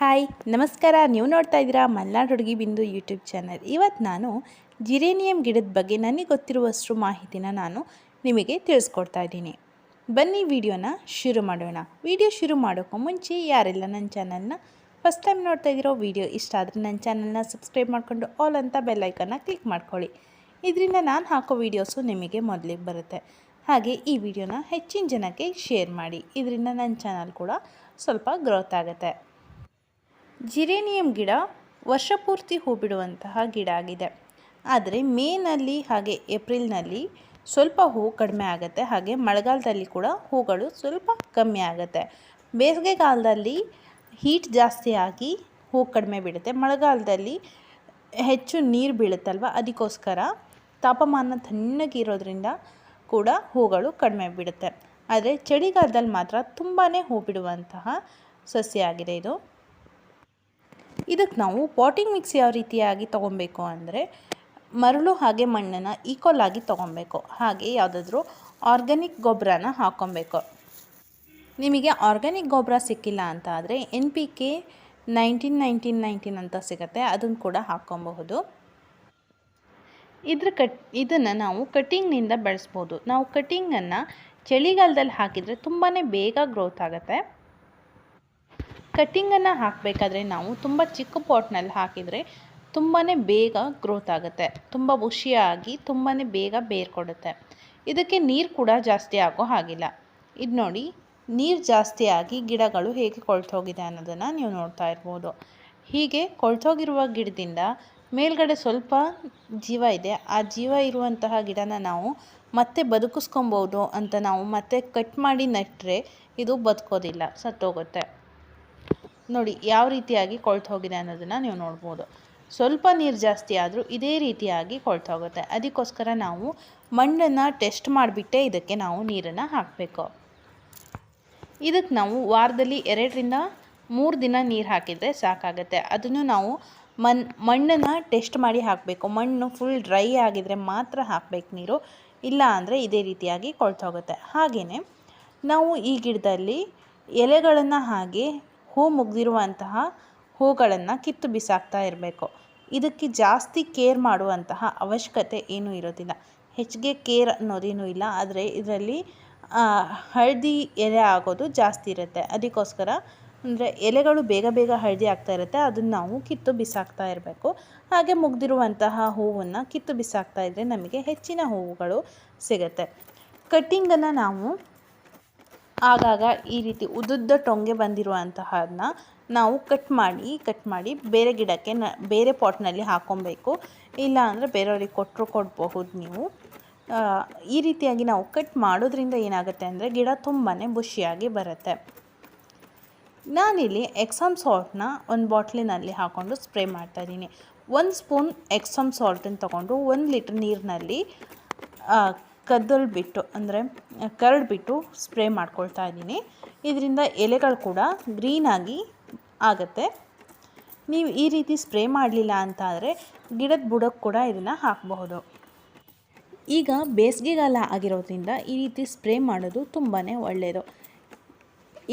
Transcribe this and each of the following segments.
Hi, ನಮಸ್ಕಾರ. ನೀವು ನೋಡ್ತಾ ಇದ್ದೀರಾ ಮಲ್ನಾಡ್ ಹುಡುಗಿ ಬಿಂದು ಯೂಟ್ಯೂಬ್ ಚಾನಲ್. ಇವತ್ತು ನಾನು ಜಿರೇನಿಯಂ ಗಿಡದ ಬಗ್ಗೆ ನನಗೆ ಗೊತ್ತಿರುವಷ್ಟು ಮಾಹಿತಿನ ನಾನು ನಿಮಗೆ ತಿಳಿಸ್ಕೊಡ್ತಾ ಇದ್ದೀನಿ. ಬನ್ನಿ ವಿಡಿಯೋನ ಶುರು ಮಾಡೋಣ. ವಿಡಿಯೋ ಶುರು ಮಾಡೋಕ್ಕೂ ಮುಂಚೆ ಯಾರೆಲ್ಲ ನನ್ನ ಚಾನಲ್ನ ಫಸ್ಟ್ ಟೈಮ್ ನೋಡ್ತಾ ಇದ್ದೀರೋ, ವಿಡಿಯೋ ಇಷ್ಟ ಆದರೆ ನನ್ನ ಚಾನಲ್ನ ಸಬ್ಸ್ಕ್ರೈಬ್ ಮಾಡಿಕೊಂಡು ಆಲ್ ಅಂತ ಬೆಲ್ಲೈಕನ್ನ ಕ್ಲಿಕ್ ಮಾಡ್ಕೊಳ್ಳಿ. ಇದರಿಂದ ನಾನು ಹಾಕೋ ವೀಡಿಯೋಸು ನಿಮಗೆ ಮೊದಲಿಗೆ ಬರುತ್ತೆ. ಹಾಗೆ ಈ ವಿಡಿಯೋನ ಹೆಚ್ಚಿನ ಜನಕ್ಕೆ ಶೇರ್ ಮಾಡಿ. ಇದರಿಂದ ನನ್ನ ಚಾನಲ್ ಕೂಡ ಸ್ವಲ್ಪ ಗ್ರೋತ್ ಆಗುತ್ತೆ. ಜಿರೇನಿಯಂ ಗಿಡ ವರ್ಷಪೂರ್ತಿ ಹೂ ಬಿಡುವಂತಹ ಗಿಡ ಆಗಿದೆ. ಆದರೆ ಮೇನಲ್ಲಿ ಹಾಗೆ ಏಪ್ರಿಲ್ನಲ್ಲಿ ಸ್ವಲ್ಪ ಹೂ ಕಡಿಮೆ ಆಗುತ್ತೆ. ಹಾಗೆ ಮಳೆಗಾಲದಲ್ಲಿ ಕೂಡ ಹೂಗಳು ಸ್ವಲ್ಪ ಕಮ್ಮಿ ಆಗುತ್ತೆ. ಬೇಸಿಗೆಗಾಲದಲ್ಲಿ ಹೀಟ್ ಜಾಸ್ತಿ ಆಗಿ ಹೂ ಕಡಿಮೆ ಬಿಡುತ್ತೆ ಮಳೆಗಾಲದಲ್ಲಿ ಹೆಚ್ಚು ನೀರು ಬೀಳುತ್ತಲ್ವ? ಅದಕ್ಕೋಸ್ಕರ ತಾಪಮಾನ ತಣ್ಣಗಿರೋದ್ರಿಂದ ಕೂಡ ಹೂಗಳು ಕಡಿಮೆ ಬಿಡುತ್ತೆ ಆದರೆ ಚಳಿಗಾಲದಲ್ಲಿ ಮಾತ್ರ ತುಂಬಾ ಹೂ ಬಿಡುವಂತಹ ಸಸ್ಯ ಆಗಿದೆ ಇದು. ಇದಕ್ಕೆ ನಾವು ಪಾಟಿಂಗ್ ಮಿಕ್ಸ್ ಯಾವ ರೀತಿಯಾಗಿ ತೊಗೊಬೇಕು ಅಂದರೆ ಮರಳು ಹಾಗೆ ಮಣ್ಣನ್ನು ಈಕ್ವಲ್ ಆಗಿ ತೊಗೊಬೇಕು. ಹಾಗೆ ಯಾವುದಾದ್ರೂ ಆರ್ಗ್ಯಾನಿಕ್ ಗೊಬ್ಬರನ ಹಾಕ್ಕೊಬೇಕು ನಿಮಗೆ ಆರ್ಗ್ಯಾನಿಕ್ ಗೊಬ್ಬರ ಸಿಕ್ಕಿಲ್ಲ ಅಂತ ಆದರೆ N P K nineteen nineteen nineteen ಅಂತ ಸಿಗುತ್ತೆ ಅದನ್ನು ಕೂಡ ಹಾಕ್ಕೊಬಹುದು ಇದ್ರ ಕಟ್, ಇದನ್ನು ನಾವು ಕಟ್ಟಿಂಗ್ನಿಂದ ಬೆಳೆಸ್ಬೋದು. ನಾವು ಕಟ್ಟಿಂಗನ್ನು ಚಳಿಗಾಲದಲ್ಲಿ ಹಾಕಿದರೆ ತುಂಬಾ ಬೇಗ ಗ್ರೋತ್ ಆಗುತ್ತೆ. ಕಟ್ಟಿಂಗನ್ನು ಹಾಕಬೇಕಾದ್ರೆ ನಾವು ತುಂಬ ಚಿಕ್ಕ ಪಾಟ್ನಲ್ಲಿ ಹಾಕಿದರೆ ತುಂಬಾ ಬೇಗ ಗ್ರೋತ್ ಆಗುತ್ತೆ. ತುಂಬ ಬುಷಿಯಾಗಿ ತುಂಬಾ ಬೇಗ ಬೇರು ಕೊಡುತ್ತೆ ಇದಕ್ಕೆ ನೀರು ಕೂಡ ಜಾಸ್ತಿ ಆಗೋ ಹಾಗಿಲ್ಲ. ಇದು ನೋಡಿ, ನೀರು ಜಾಸ್ತಿ ಆಗಿ ಗಿಡಗಳು ಹೇಗೆ ಕೊಳ್ತೋಗಿದೆ ಅನ್ನೋದನ್ನು ನೀವು ನೋಡ್ತಾ ಇರ್ಬೋದು. ಹೀಗೆ ಕೊಳ್ತೋಗಿರುವ ಗಿಡದಿಂದ ಮೇಲ್ಗಡೆ ಸ್ವಲ್ಪ ಜೀವ ಇದೆ. ಆ ಜೀವ ಇರುವಂತಹ ಗಿಡನ ನಾವು ಮತ್ತೆ ಬದುಕಿಸ್ಕೊಬೋದು ಅಂತ ನಾವು ಮತ್ತೆ ಕಟ್ ಮಾಡಿ ನೆಟ್ಟರೆ ಇದು ಬದುಕೋದಿಲ್ಲ, ಸತ್ತೋಗುತ್ತೆ. ನೋಡಿ, ಯಾವ ರೀತಿಯಾಗಿ ಕೊಳ್ತು ಹೋಗಿದೆ ಅನ್ನೋದನ್ನು ನೀವು ನೋಡ್ಬೋದು. ಸ್ವಲ್ಪ ನೀರು ಜಾಸ್ತಿ ಆದರೂ ಇದೇ ರೀತಿಯಾಗಿ ಕೊಳ್ತು ಹೋಗುತ್ತೆ ಅದಕ್ಕೋಸ್ಕರ ನಾವು ಮಣ್ಣನ್ನು ಟೆಸ್ಟ್ ಮಾಡಿಬಿಟ್ಟೇ ಇದಕ್ಕೆ ನಾವು ನೀರನ್ನು ಹಾಕಬೇಕು. ಇದಕ್ಕೆ ನಾವು ವಾರದಲ್ಲಿ ಎರಡರಿಂದ ಮೂರು ದಿನ ನೀರು ಹಾಕಿದರೆ ಸಾಕಾಗುತ್ತೆ. ಅದನ್ನು ನಾವು ಮನ್, ಮಣ್ಣನ್ನು ಟೆಸ್ಟ್ ಮಾಡಿ ಹಾಕಬೇಕು. ಮಣ್ಣು ಫುಲ್ ಡ್ರೈ ಆಗಿದರೆ ಮಾತ್ರ ಹಾಕಬೇಕು ನೀರು. ಇಲ್ಲ ಅಂದರೆ ಇದೇ ರೀತಿಯಾಗಿ ಕೊಳ್ತೋಗುತ್ತೆ. ಹಾಗೆಯೇ ನಾವು ಈ ಗಿಡದಲ್ಲಿ ಎಲೆಗಳನ್ನು ಹಾಗೆ ಹೂ ಮುಗ್ದಿರುವಂತಹ ಹೂಗಳನ್ನು ಕಿತ್ತು ಬಿಸಾಕ್ತಾ ಇರಬೇಕು. ಇದಕ್ಕೆ ಜಾಸ್ತಿ ಕೇರ್ ಮಾಡುವಂತಹ ಅವಶ್ಯಕತೆ ಏನೂ ಇರೋದಿಲ್ಲ. ಹೆಚ್ಚಿಗೆ ಕೇರ್ ಅನ್ನೋದೇನೂ ಇಲ್ಲ. ಆದರೆ ಇದರಲ್ಲಿ ಹಳದಿ ಎಲೆ ಆಗೋದು ಜಾಸ್ತಿ ಇರುತ್ತೆ. ಅದಕ್ಕೋಸ್ಕರ ಅಂದರೆ ಎಲೆಗಳು ಬೇಗ ಬೇಗ ಹಳದಿ ಆಗ್ತಾ ಇರುತ್ತೆ. ಅದನ್ನು ನಾವು ಕಿತ್ತು ಬಿಸಾಕ್ತಾ ಇರಬೇಕು. ಹಾಗೆ ಮುಗ್ದಿರುವಂತಹ ಹೂವನ್ನು ಕಿತ್ತು ಬಿಸಾಕ್ತಾ ಇದ್ದರೆ ನಮಗೆ ಹೆಚ್ಚಿನ ಹೂವುಗಳು ಸಿಗುತ್ತೆ. ಕಟ್ಟಿಂಗನ್ನು ನಾವು ಆಗಾಗ ಈ ರೀತಿ ಉದ್ದುದ್ದ ಟೊಂಗೆ ಬಂದಿರುವಂತಹದನ್ನ ನಾವು ಕಟ್ ಮಾಡಿ ಕಟ್ ಮಾಡಿ ಬೇರೆ ಗಿಡಕ್ಕೆ ನ, ಬೇರೆ ಪಾಟ್ನಲ್ಲಿ ಹಾಕ್ಕೊಬೇಕು ಇಲ್ಲ ಅಂದರೆ ಬೇರೆಯವ್ರಿಗೆ ಕೊಟ್ಟರು ಕೊಡಬಹುದು ನೀವು. ಈ ರೀತಿಯಾಗಿ ನಾವು ಕಟ್ ಮಾಡೋದ್ರಿಂದ ಏನಾಗುತ್ತೆ ಅಂದರೆ ಗಿಡ ತುಂಬಾ ಬುಷಿಯಾಗಿ ಬರುತ್ತೆ. ನಾನಿಲ್ಲಿ ಎಕ್ಸಮ್ ಸಾಲ್ಟ್ನ ಒಂದು ಬಾಟ್ಲಿನಲ್ಲಿ ಹಾಕ್ಕೊಂಡು ಸ್ಪ್ರೇ ಮಾಡ್ತಾಯಿದ್ದೀನಿ ಒಂದು ಸ್ಪೂನ್ ಎಕ್ಸಮ್ ಸಾಲ್ಟನ್ನು ತೊಗೊಂಡು ಒಂದು ಲೀಟ್ರ್ ನೀರಿನಲ್ಲಿ ಕದ್ದಲ್ ಬಿಟ್ಟು, ಅಂದರೆ ಕರಡ್ಬಿಟ್ಟು ಸ್ಪ್ರೇ ಮಾಡ್ಕೊಳ್ತಾ ಇದ್ದೀನಿ. ಇದರಿಂದ ಎಲೆಗಳು ಕೂಡ ಗ್ರೀನಾಗಿ ಆಗುತ್ತೆ. ನೀವು ಈ ರೀತಿ ಸ್ಪ್ರೇ ಮಾಡಲಿಲ್ಲ ಅಂತ ಆದರೆ ಗಿಡದ ಬುಡಕ್ಕೆ ಕೂಡ ಇದನ್ನು ಹಾಕಬಹುದು. ಈಗ ಬೇಸಿಗೆಗಾಲ ಆಗಿರೋದ್ರಿಂದ ಈ ರೀತಿ ಸ್ಪ್ರೇ ಮಾಡೋದು ತುಂಬಾ ಒಳ್ಳೆಯದು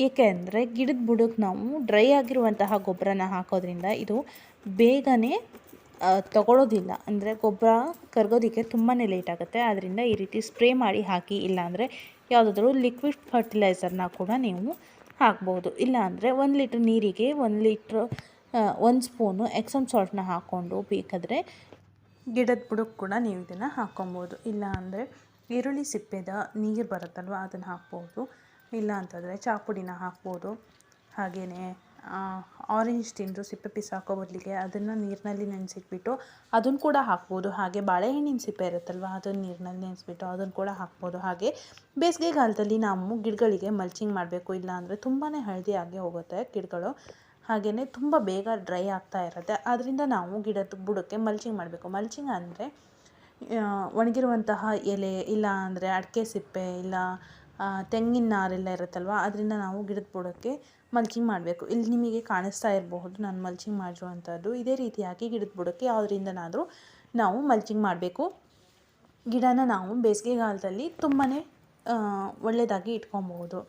ಏಕೆಂದರೆ ಗಿಡದ ಬುಡಕ್ಕೆ ನಾವು ಡ್ರೈ ಆಗಿರುವಂತಹ ಗೊಬ್ಬರನ ಹಾಕೋದ್ರಿಂದ ಇದು ಬೇಗನೆ ತಗೊಳ್ಳೋದಿಲ್ಲ ಅಂದರೆ ಗೊಬ್ಬರ ಕರಗೋದಕ್ಕೆ ತುಂಬಾ ಲೇಟ್ ಆಗುತ್ತೆ. ಆದ್ದರಿಂದ ಈ ರೀತಿ ಸ್ಪ್ರೇ ಮಾಡಿ ಹಾಕಿ ಇಲ್ಲಾಂದರೆ ಯಾವುದಾದ್ರೂ ಲಿಕ್ವಿಡ್ ಫರ್ಟಿಲೈಸರ್ನ ಕೂಡ ನೀವು ಹಾಕ್ಬೋದು. ಇಲ್ಲಾಂದರೆ ಒಂದು ಲೀಟ್ರ್ ನೀರಿಗೆ ಒಂದು ಲೀಟ್ರ್ ಒಂದು ಸ್ಪೂನು ಎಕ್ಸಮ್ ಸಾಲ್ಟ್ನ ಹಾಕ್ಕೊಂಡು ಬೇಕಾದರೆ ಗಿಡದ ಬುಡಕ್ಕೆ ಕೂಡ ನೀವು ಇದನ್ನು ಹಾಕ್ಕೊಬೋದು. ಇಲ್ಲ ಅಂದರೆ ಈರುಳ್ಳಿ ಸಿಪ್ಪೆದ ನೀರು ಬರುತ್ತಲ್ವ, ಅದನ್ನು ಹಾಕ್ಬೋದು. ಇಲ್ಲ ಅಂತಂದರೆ ಚಾಪುಡಿನ ಹಾಕ್ಬೋದು. ಹಾಗೆಯೇ ಆರೆಂಜ್ ತಿಂದು ಸಿಪ್ಪೆ ಪೀಸ್ ಹಾಕೋ ಬದಲಿಗೆ ಅದನ್ನು ನೀರಿನಲ್ಲಿ ನೆನೆಸಿಟ್ಬಿಟ್ಟು ಅದನ್ನು ಕೂಡ ಹಾಕ್ಬೋದು. ಹಾಗೆ ಬಾಳೆಹಣ್ಣಿನ ಸಿಪ್ಪೆ ಇರುತ್ತಲ್ವ ಅದನ್ನು ನೀರಿನಲ್ಲಿ ನೆನೆಸಿಬಿಟ್ಟು ಅದನ್ನು ಕೂಡ ಹಾಕ್ಬೋದು. ಹಾಗೆ ಬೇಸಿಗೆಗಾಲದಲ್ಲಿ ನಾವು ಗಿಡಗಳಿಗೆ ಮಲ್ಚಿಂಗ್ ಮಾಡಬೇಕು ಇಲ್ಲ ಅಂದರೆ ತುಂಬಾ ಹಳದಿ ಆಗಿ ಹೋಗುತ್ತೆ ಗಿಡಗಳು. ಹಾಗೆಯೇ ತುಂಬ ಬೇಗ ಡ್ರೈ ಆಗ್ತಾ ಇರುತ್ತೆ. ಅದರಿಂದ ನಾವು ಗಿಡದ ಬುಡಕ್ಕೆ ಮಲ್ಚಿಂಗ್ ಮಾಡಬೇಕು. ಮಲ್ಚಿಂಗ್ ಅಂದರೆ ಒಣಗಿರುವಂತಹ ಎಲೆ ಇಲ್ಲ ಅಂದರೆ ಅಡಿಕೆ ಸಿಪ್ಪೆ, ಇಲ್ಲ ತೆಂಗಿನ ನಾರೆಲ್ಲ ಇರುತ್ತಲ್ವ, ಅದರಿಂದ ನಾವು ಗಿಡದ ಬುಡಕ್ಕೆ ಮಲ್ಚಿಂಗ್ ಮಾಡಬೇಕು. ಇಲ್ಲಿ ನಿಮಗೆ ಕಾಣಿಸ್ತಾ ಇರಬಹುದು ನಾನು ಮಲ್ಚಿಂಗ್ ಮಾಡಿರುವಂಥದ್ದು ಇದೇ ರೀತಿಯಾಗಿ ಗಿಡದ ಬುಡಕ್ಕೆ ಯಾವುದರಿಂದನಾದರೂ ನಾವು ಮಲ್ಚಿಂಗ್ ಮಾಡಬೇಕು. ಗಿಡನ ನಾವು ಬೇಸಿಗೆಗಾಲದಲ್ಲಿ ತುಂಬಾ ಒಳ್ಳೆಯದಾಗಿ ಇಟ್ಕೊಬಹುದು.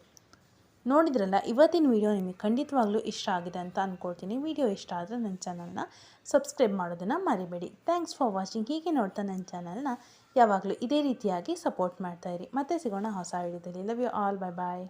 ನೋಡಿದ್ರಲ್ಲ, ಇವತ್ತಿನ ವಿಡಿಯೋ ನಿಮಗೆ ಖಂಡಿತವಾಗ್ಲೂ ಇಷ್ಟ ಆಗಿದೆ ಅಂತ ಅಂದ್ಕೊಳ್ತೀನಿ ವಿಡಿಯೋ ಇಷ್ಟ ಆದರೆ ನನ್ನ ಚಾನಲ್ನ ಸಬ್ಸ್ಕ್ರೈಬ್ ಮಾಡೋದನ್ನು ಮರಿಬೇಡಿ. ಥ್ಯಾಂಕ್ಸ್ ಫಾರ್ ವಾಚಿಂಗ್ ಹೀಗೆ ನೋಡ್ತಾ ನನ್ನ ಚಾನಲ್ನ ಯಾವಾಗಲೂ ಇದೇ ರೀತಿಯಾಗಿ ಸಪೋರ್ಟ್ ಮಾಡ್ತಾಯಿರಿ ಮತ್ತೆ ಸಿಗೋಣ ಹೊಸ ವಿಡಿಯೋದಲ್ಲಿ. Love you all bye bye